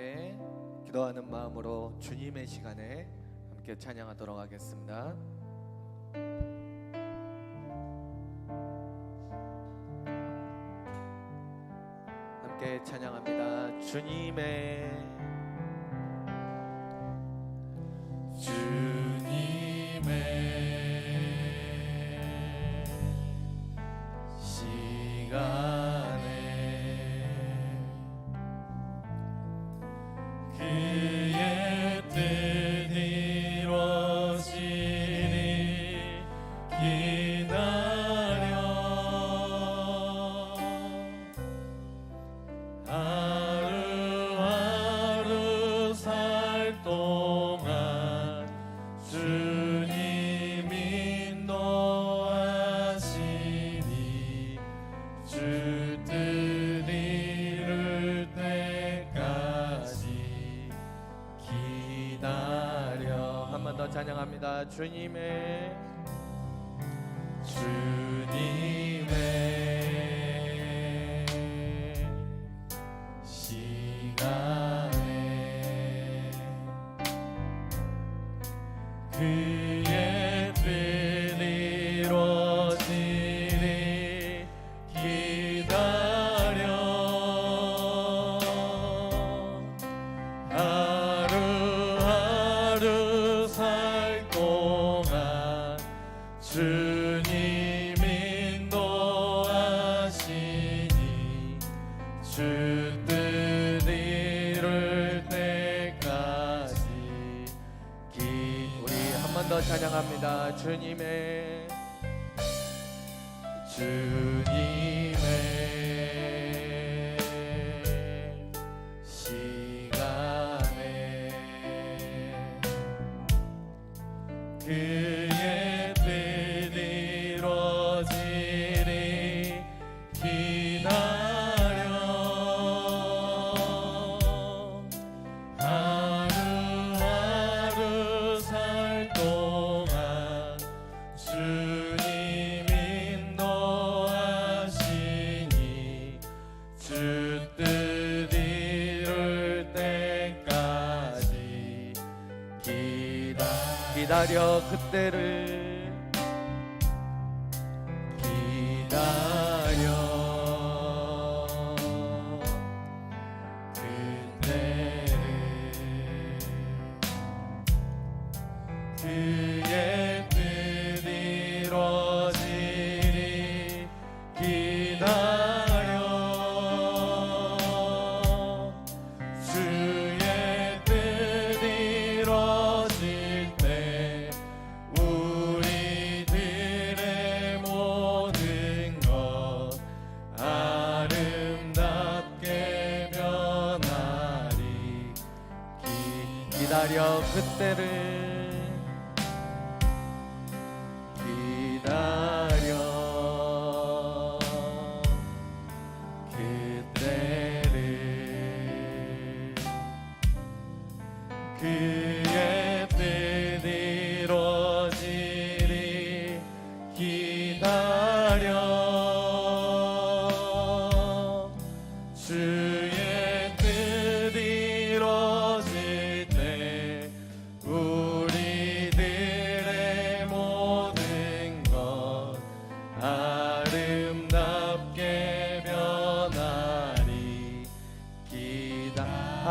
함께 기도하는 마음으로 주님의 시간에 함께 찬양하도록 하겠습니다. 함께 찬양합니다. 주님의 주님의 주님의 찬양합니다. 주님의 주. 기다려 그때를 기다려. 그때를 그 그때를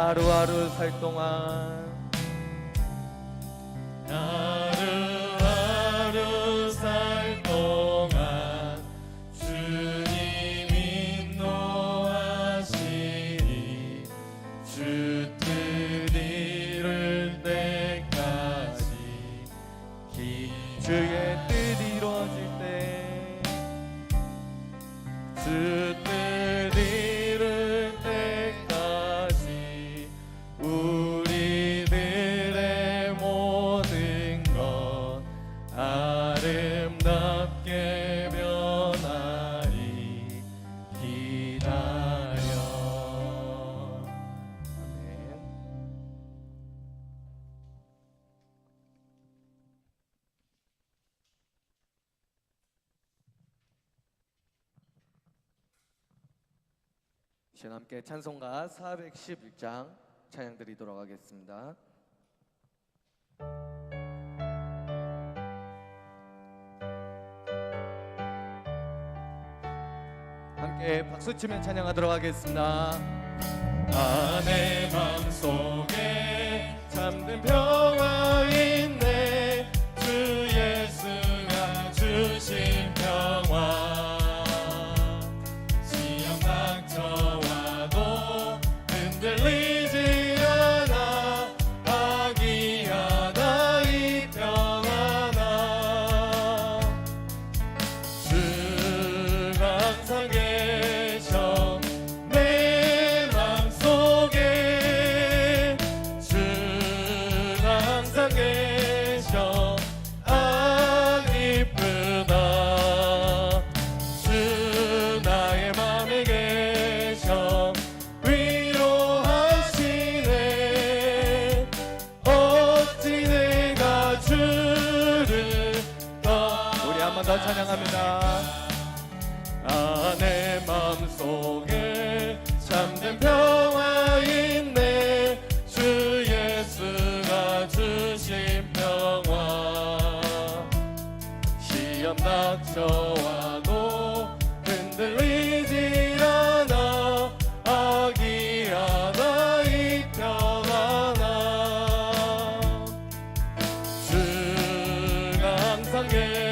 하루하루 살 동안 하루하루 살 동안 주님 인도하시니 주 뜻이를 때까지 주의 뜻 이루어질 때주 시와 함께 찬송가 411장 찬양 드리도록 하겠습니다. 함께 박수 치며 찬양하도록 하겠습니다. 아내 마음 속에 잠든 병 감사 찬양합니다. 아, 내 마음속에 참된 평화 있네. 주 예수가 주신 평화. 시험 닥쳐와도 흔들리지 않아 아기하다 입혀가나. 주가 항상 계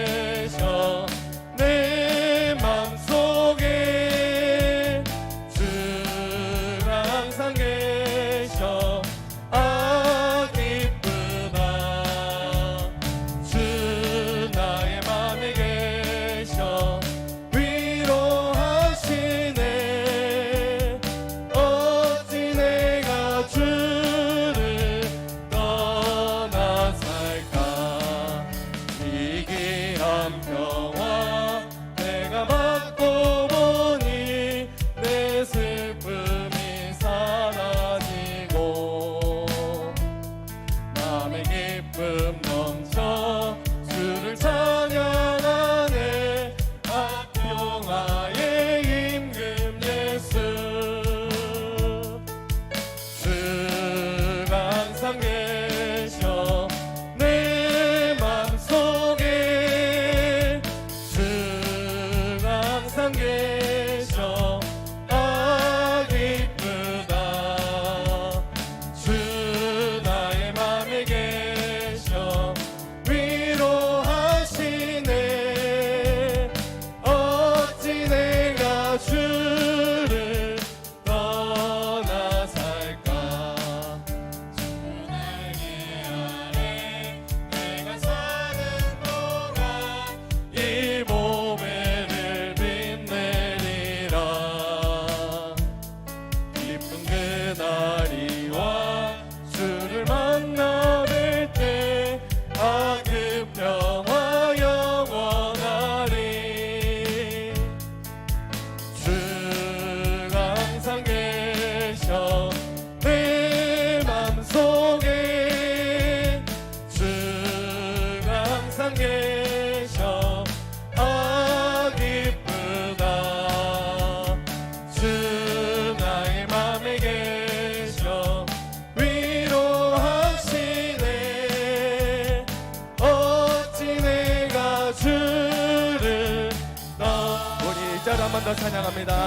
더 찬양합니다.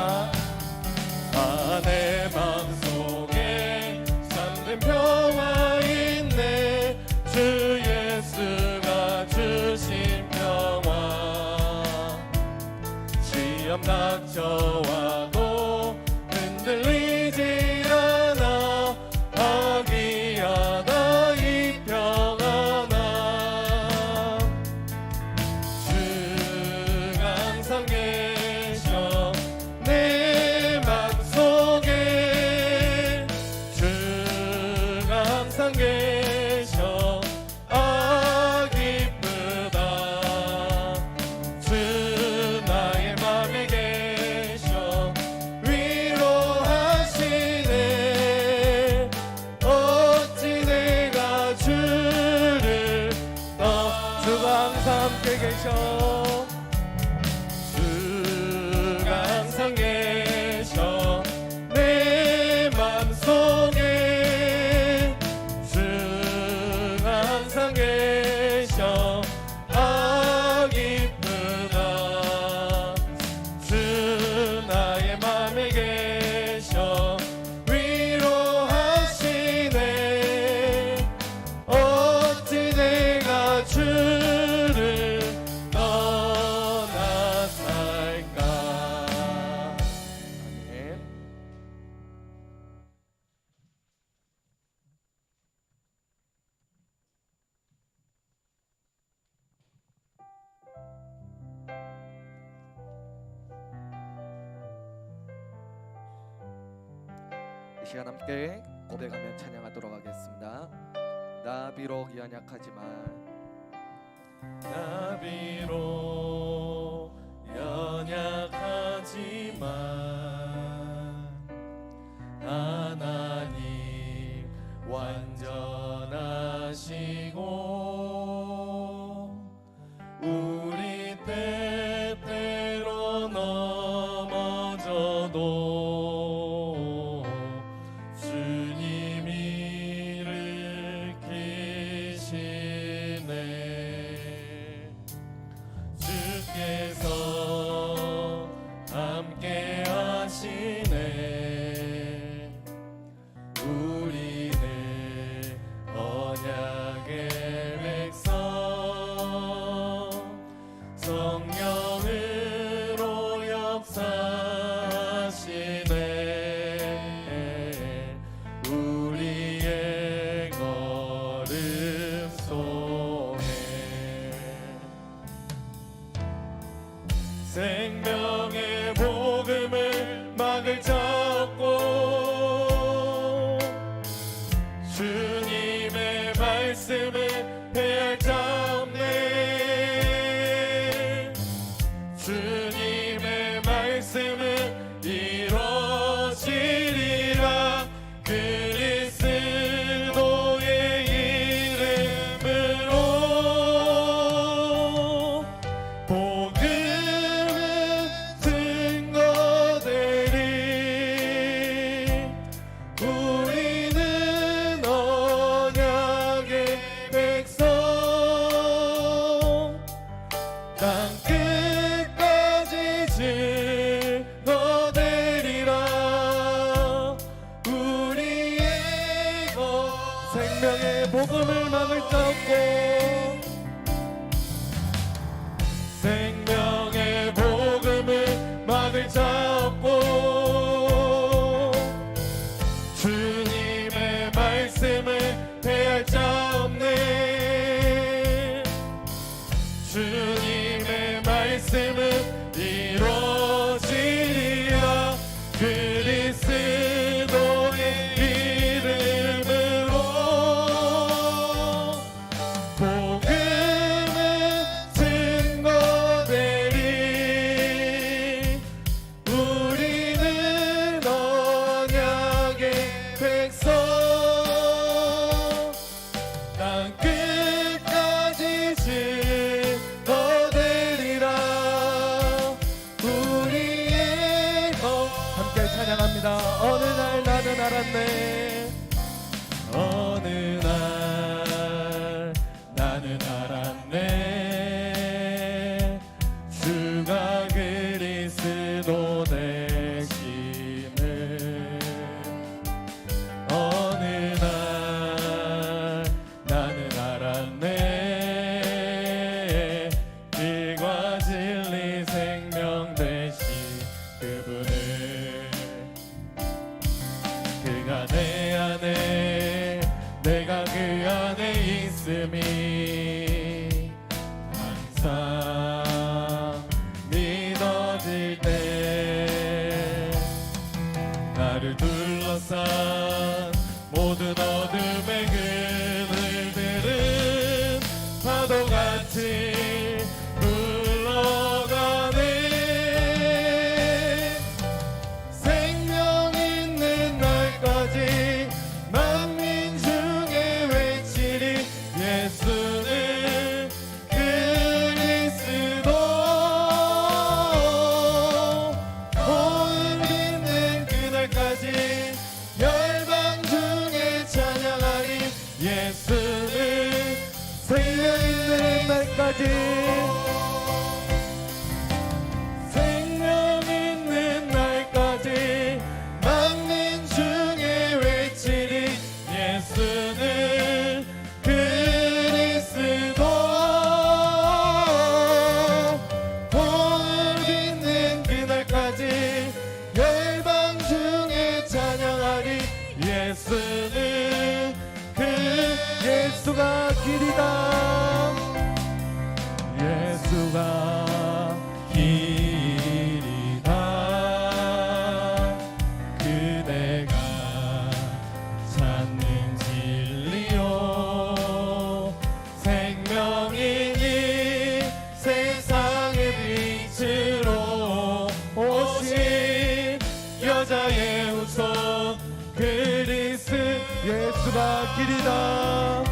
시간 함께 고백하며 찬양하도록 하겠습니다. 나 비록 연약하지만 나 비록 연약하지 Oh. to me. Untouched. 십자가의 우선 그리스 예수가 길이다.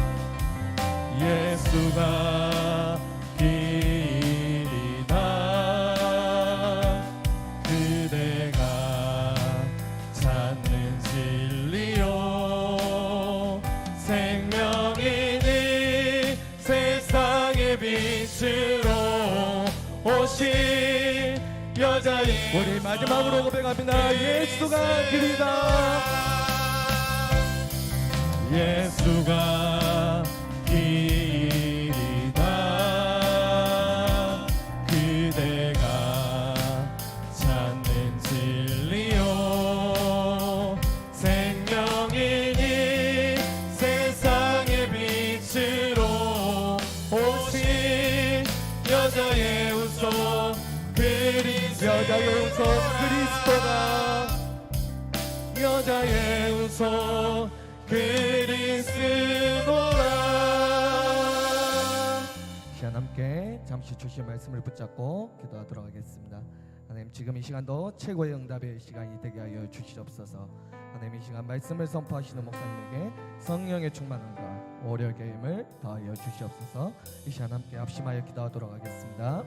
예수가 마지막으로 고백합니다. 예수가 길이다. 예수가 우소 그리스도라. 시간 함께 잠시 주신 말씀을 붙잡고 기도하도록 하겠습니다. 하나님 지금 이 시간도 최고의 응답의 시간이 되게 하여 주시옵소서. 하나님 이 시간 말씀을 선포하시는 목사님에게 성령의 충만함과 오력의 힘을 더하여 주시옵소서. 이 시간 함께 합심하여 기도하도록 하겠습니다